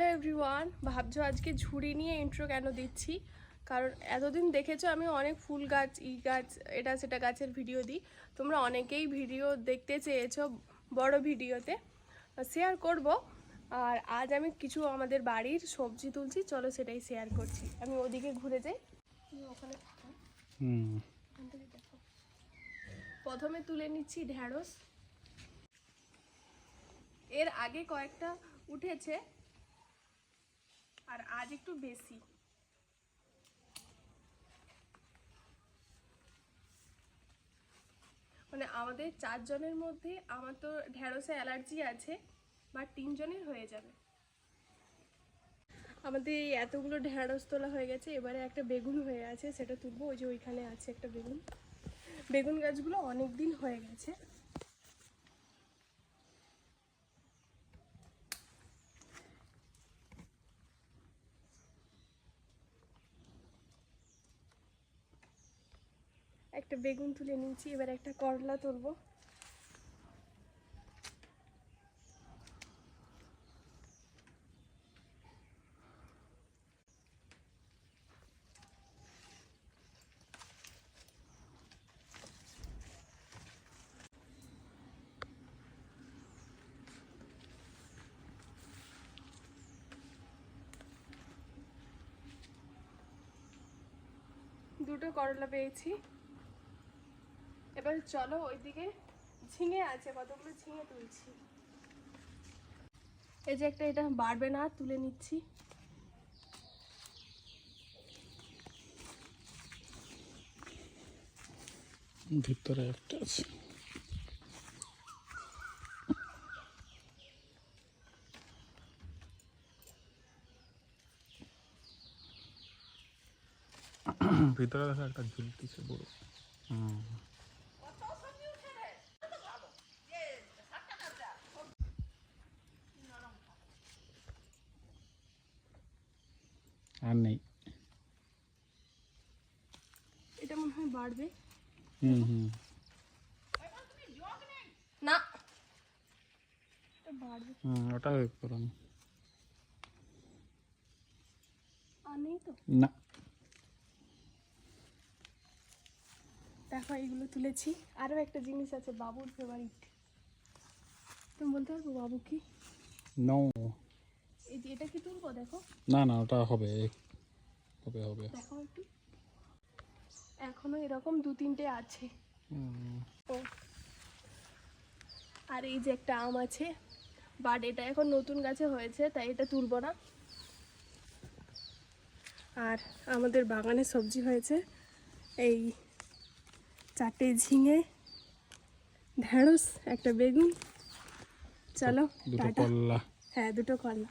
Hello everyone ভাবছ আজকে ঝুড়ি নিয়ে ইন্ট্রো কেন দিচ্ছি? কারণ এতদিন দেখেছ আমি অনেক ফুল গাছ ই গাছ এটা সেটা গাছের ভিডিও দিই। তোমরা অনেকেই ভিডিও দেখতে চেয়েছো বড় ভিডিওতে শেয়ার করব। আর আজ আমি কিছু আমাদের বাড়ির সবজি তুলছি চলো সেটাই শেয়ার করছি। আমি ওদিকে ঘুরে যাই। ওখানে প্রথমে তুলে নিচ্ছি ঢ্যাঁড়স এর আগে কয়েকটা উঠেছে। আজ একটু বেশি। মানে আমাদের চারজনের মধ্যে আমার তো ঢ্যাঁড়সে অ্যালার্জি আছে, বা তিনজনের হয়ে যাবে। আমাদের এই এতগুলো ঢ্যাঁড়স তোলা হয়ে গেছে, এবারে একটা বেগুন হয়ে আছে, সেটা তুলবো, ওই যে ওইখানে আছে একটা বেগুন। বেগুন গাছগুলো অনেক দিন হয়ে গেছে। একটা বেগুন তুলে নিয়েছি এবার একটা করলা তুলবো। দুটো করলা পেয়েছি। এবার চলো ওইদিকে ঝিঙে আছে কতগুলো ঝিঙে তুলছি। এই যে একটা এটা বাড়বে না তুলে নিচ্ছি। ভিতরে একটা আছে। ভিতরে দেখা একটা ঝুলতিছে বড় হুম। আর নেই। এটা মনে হয় বাড়বে। হুম হুম। না। বাড়বে। হুম ওটা করুন আর নেই তো? না। দেখো এইগুলো তুলেছি। আরও একটা জিনিস আছে বাবুর ফেভারিট তুমি বলতে পারব বাবু কি? নো এই যে এটা কি দেখো। না না ওটা হবে। হবে হবে। দেখো একটু। এখনও এরকম দু তিনটে আছে। ও। আর এই যে একটা আম আছে বাট এটা এখন নতুন গাছে হয়েছে তাই এটা তুলবো না। আর আমাদের বাগানে সবজি হয়েছে এই চারটে ঝিঙে ঢেঁড়স একটা বেগুন। চলো টাটা। হ্যাঁ দুটো করলা